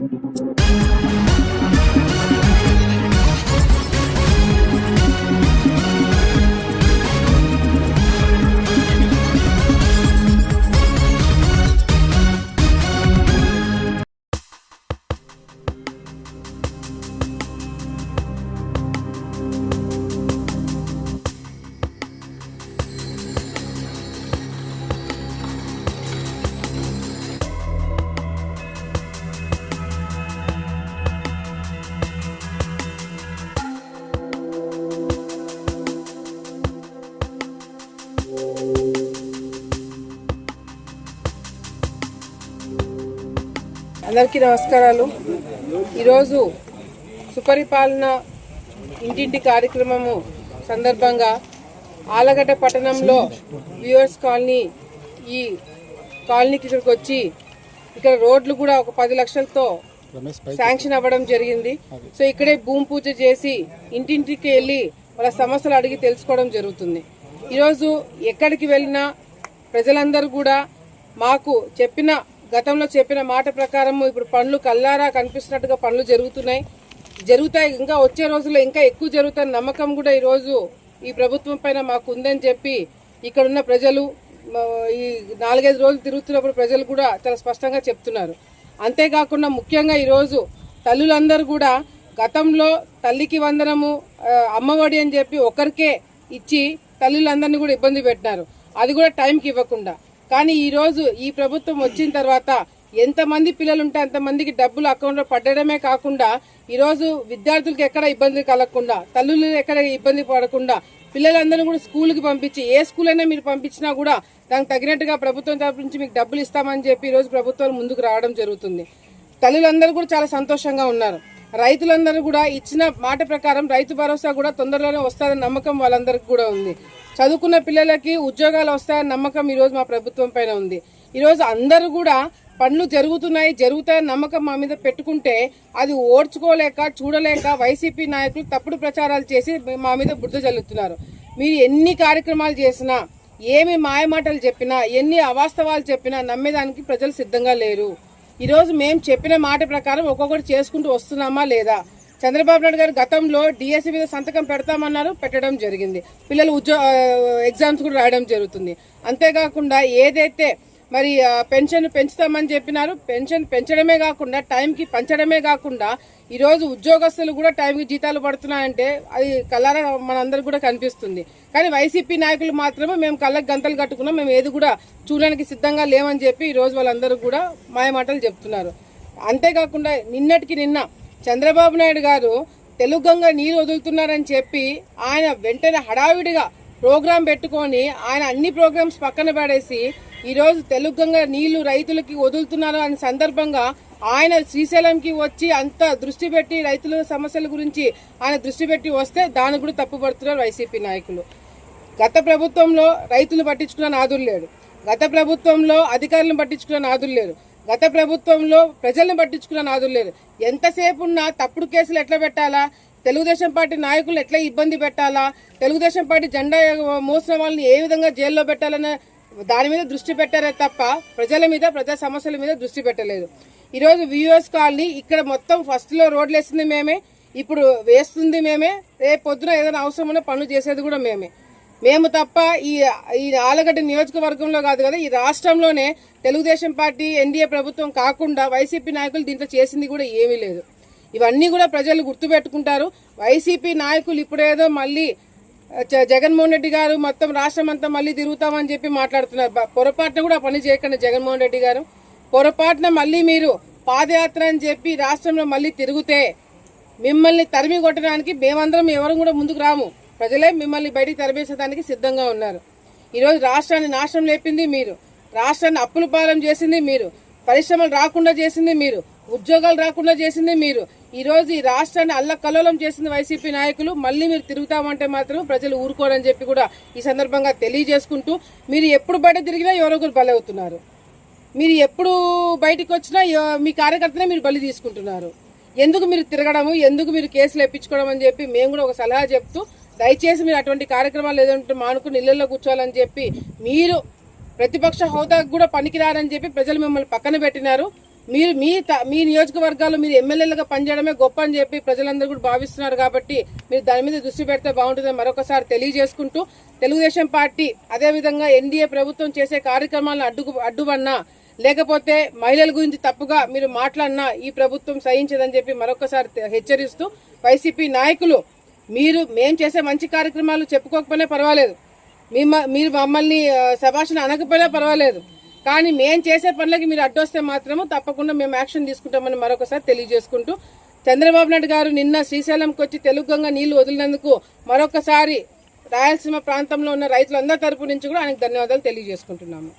Música అందరికీ నమస్కారాలు. ఈరోజు సుపరిపాలన ఇంటింటి కార్యక్రమము సందర్భంగా ఆలగడ్డ పట్టణంలో వ్యూవర్స్ కాలనీ ఈ కాలనీకి ఇక్కడికి వచ్చి ఇక్కడ రోడ్లు కూడా ఒక పది లక్షలతో శాంక్షన్ అవ్వడం జరిగింది. సో ఇక్కడే భూమి పూజ చేసి ఇంటింటికి వెళ్ళి వాళ్ళ సమస్యలు అడిగి తెలుసుకోవడం జరుగుతుంది. ఈరోజు ఎక్కడికి వెళ్ళినా ప్రజలందరూ కూడా మాకు చెప్పిన గతంలో చెప్పిన మాట ప్రకారం ఇప్పుడు పనులు కల్లారా కనిపిస్తున్నట్టుగా పనులు జరుగుతున్నాయి. జరుగుతాయి. ఇంకా వచ్చే రోజుల్లో ఇంకా ఎక్కువ జరుగుతున్న నమ్మకం కూడా ఈరోజు ఈ ప్రభుత్వం పైన మాకు ఉందని చెప్పి ఇక్కడున్న ప్రజలు ఈ నాలుగైదు రోజులు తిరుగుతున్నప్పుడు ప్రజలు కూడా చాలా స్పష్టంగా చెప్తున్నారు. అంతేకాకుండా ముఖ్యంగా ఈరోజు తల్లులందరూ కూడా గతంలో తల్లికి వందనము అమ్మఒడి అని చెప్పి ఒకరికే ఇచ్చి తల్లులందరినీ కూడా ఇబ్బంది పెట్టినారు. అది కూడా టైంకి ఇవ్వకుండా. కానీ ఈరోజు ఈ ప్రభుత్వం వచ్చిన తర్వాత ఎంతమంది పిల్లలు ఉంటే అంతమందికి డబ్బులు అకౌంట్లో పడడమే కాకుండా ఈరోజు విద్యార్థులకు ఎక్కడ ఇబ్బంది కలగకుండా తల్లులు ఎక్కడ ఇబ్బంది పడకుండా పిల్లలందరూ కూడా స్కూల్కి పంపించి ఏ స్కూల్ అయినా మీరు పంపించినా కూడా దానికి తగినట్టుగా ప్రభుత్వం తరపు నుంచి మీకు డబ్బులు ఇస్తామని చెప్పి ఈరోజు రోజు ప్రభుత్వాలు ముందుకు రావడం జరుగుతుంది. తల్లులందరూ కూడా చాలా సంతోషంగా ఉన్నారు. రైతులందరూ కూడా ఇచ్చిన మాట ప్రకారం రైతు భరోసా కూడా తొందరలోనే వస్తారని నమ్మకం వాళ్ళందరికీ కూడా ఉంది. చదువుకున్న పిల్లలకి ఉద్యోగాలు వస్తాయని నమ్మకం ఈరోజు మా ప్రభుత్వం పైన ఉంది. ఈరోజు అందరూ కూడా పనులు జరుగుతున్నాయి జరుగుతాయని నమ్మకం మా మీద పెట్టుకుంటే అది ఓడ్చుకోలేక చూడలేక వైసీపీ నాయకులు తప్పుడు ప్రచారాలు చేసి మా మీద బుద్ధ జల్లుతున్నారు. మీరు ఎన్ని కార్యక్రమాలు చేసినా ఏమి మాయమాటలు చెప్పినా ఎన్ని అవాస్తవాలు చెప్పినా నమ్మేదానికి ప్రజలు సిద్ధంగా లేరు. ఈరోజు మేము చెప్పిన మాట ప్రకారం ఒక్కొక్కటి చేసుకుంటూ వస్తున్నామా లేదా? చంద్రబాబు నాయుడు గారు గతంలో డిఎస్సి మీద సంతకం పెడతామన్నారు పెట్టడం జరిగింది. పిల్లలు ఉద్యో ఎగ్జామ్స్ కూడా రాయడం జరుగుతుంది. అంతేకాకుండా ఏదైతే మరి పెన్షన్ పెంచుతామని చెప్పినారు. పెన్షన్ పెంచడమే కాకుండా టైంకి పంచడమే కాకుండా ఈరోజు ఉద్యోగస్తులు కూడా టైంకి జీతాలు పడుతున్నాయంటే అది కళ్ళారా మనందరికి కూడా కనిపిస్తుంది. కానీ వైసీపీ నాయకులు మాత్రమే మేము కళ్ళకి గంతలు కట్టుకున్నాం. మేము ఏది కూడా చూడడానికి సిద్ధంగా లేవని చెప్పి ఈరోజు వాళ్ళందరూ కూడా మాయమాటలు చెప్తున్నారు. అంతేకాకుండా నిన్నటికి నిన్న చంద్రబాబు నాయుడు గారు తెలుగంగా నీరు వదులుతున్నారని చెప్పి ఆయన వెంటనే హడావిడిగా ప్రోగ్రాం పెట్టుకొని ఆయన అన్ని ప్రోగ్రామ్స్ పక్కన పడేసి ఈరోజు తెలుగంగా నీళ్ళు రైతులకి వదులుతున్నారు అనే సందర్భంగా ఆయన శ్రీశైలంకి వచ్చి అంత దృష్టి పెట్టి రైతుల సమస్యల గురించి ఆయన దృష్టి పెట్టి వస్తే దాని కూడా తప్పుపడుతున్నారు వైసీపీ నాయకులు. గత ప్రభుత్వంలో రైతులు పట్టించుకున్న నాదులు లేడు. గత ప్రభుత్వంలో అధికారులను పట్టించుకున్న నాదులు లేరు. గత ప్రభుత్వంలో ప్రజలను పట్టించుకున్న నాదులు లేరు. ఎంతసేపు ఉన్నా తప్పుడు కేసులు ఎట్లా పెట్టాలా? తెలుగుదేశం పార్టీ నాయకులు ఎట్లా ఇబ్బంది పెట్టాలా? తెలుగుదేశం పార్టీ జెండా మోసిన వాళ్ళని ఏ విధంగా జైల్లో పెట్టాలనే దాని మీద దృష్టి పెట్టారే తప్ప ప్రజల మీద ప్రజా సమస్యల మీద దృష్టి పెట్టలేదు. ఈరోజు వియూఎస్ కాలనీ ఇక్కడ మొత్తం ఫస్ట్లో రోడ్లు వేసింది మేమే ఇప్పుడు వేస్తుంది మేమే రేపు పొద్దున ఏదైనా అవసరం ఉన్న పనులు చేసేది కూడా మేమే. మేము తప్ప ఈ ఈ ఆలగడ్డ నియోజకవర్గంలో కాదు కదా ఈ రాష్ట్రంలోనే తెలుగుదేశం పార్టీ ఎన్డీఏ ప్రభుత్వం కాకుండా వైసీపీ నాయకులు దీంట్లో చేసింది కూడా ఏమీ లేదు. ఇవన్నీ కూడా ప్రజలు గుర్తుపెట్టుకుంటారు. వైసీపీ నాయకులు ఇప్పుడేదో మళ్ళీ జగన్మోహన్ రెడ్డి గారు మొత్తం రాష్ట్రం అంతా మళ్ళీ తిరుగుతామని చెప్పి మాట్లాడుతున్నారు. పొరపాటున కూడా పని చేయకండి జగన్మోహన్ రెడ్డి గారు. పొరపాటున మళ్ళీ మీరు పాదయాత్ర అని చెప్పి రాష్ట్రంలో మళ్ళీ తిరిగితే మిమ్మల్ని తరిమి కొట్టడానికి మేమందరం ఎవరు కూడా ముందుకు రాము. ప్రజలే మిమ్మల్ని బయటికి తరిమేసేదానికి సిద్ధంగా ఉన్నారు. ఈరోజు రాష్ట్రాన్ని నాశనం లేపింది మీరు. రాష్ట్రాన్ని అప్పుల పాలన చేసింది మీరు. పరిశ్రమలు రాకుండా చేసింది మీరు. ఉద్యోగాలు రాకుండా చేసింది మీరు. ఈ రోజు ఈ రాష్ట్రాన్ని అల్లకల్లోలం చేసింది వైసీపీ నాయకులు. మళ్ళీ మీరు తిరుగుతామంటే మాత్రం ప్రజలు ఊరుకోరని చెప్పి కూడా ఈ సందర్భంగా తెలియజేసుకుంటూ మీరు ఎప్పుడు బయట తిరిగినా ఎవరొకరు బలవుతున్నారు. మీరు ఎప్పుడు బయటికి వచ్చినా మీ కార్యకర్తనే మీరు బలి తీసుకుంటున్నారు. ఎందుకు మీరు తిరగడము? ఎందుకు మీరు కేసులు ఎప్పించుకోవడం అని చెప్పి మేము కూడా ఒక సలహా చెప్తూ దయచేసి మీరు అటువంటి కార్యక్రమాలు ఏదంటే మానుకుని ఇళ్ళలో కూర్చోవాలని చెప్పి మీరు ప్రతిపక్ష హోదాకు కూడా పనికిరారని చెప్పి ప్రజలు మిమ్మల్ని పక్కన పెట్టినారు. మీరు మీ త- మీ నియోజకవర్గాల్లో మీరు ఎమ్మెల్యేలుగా పనిచేయడమే గొప్ప అని చెప్పి ప్రజలందరూ కూడా భావిస్తున్నారు కాబట్టి మీరు దాని మీద దృష్టి పెడితే బాగుంటుందని మరొకసారి తెలియజేసుకుంటూ తెలుగుదేశం పార్టీ అదేవిధంగా ఎన్డీఏ ప్రభుత్వం చేసే కార్యక్రమాలను అడ్డు అడ్డువన్నా లేకపోతే మహిళల గురించి తప్పుగా మీరు మాట్లాడినా ఈ ప్రభుత్వం సహించదని చెప్పి మరొకసారి హెచ్చరిస్తూ వైసీపీ నాయకులు మీరు మేం చేసే మంచి కార్యక్రమాలు చెప్పుకోకపోయినా పర్వాలేదు. మీ మీరు మమ్మల్ని ఆ, శభాషణ అనకపోయినా పర్వాలేదు. కానీ మేం చేసే పనులకి మీరు అడ్డొస్తే మాత్రము తప్పకుండా మేము యాక్షన్ తీసుకుంటామని మరొకసారి తెలియజేసుకుంటూ చంద్రబాబు నాయుడు గారు నిన్న శ్రీశైలంకి వచ్చి తెలుగుగంగా నీళ్ళు వదిలినందుకు మరొకసారి రాయలసీమ ప్రాంతంలో ఉన్న రైతులందరి తరపు నుంచి కూడా ఆయనకు ధన్యవాదాలు తెలియజేసుకుంటున్నాము.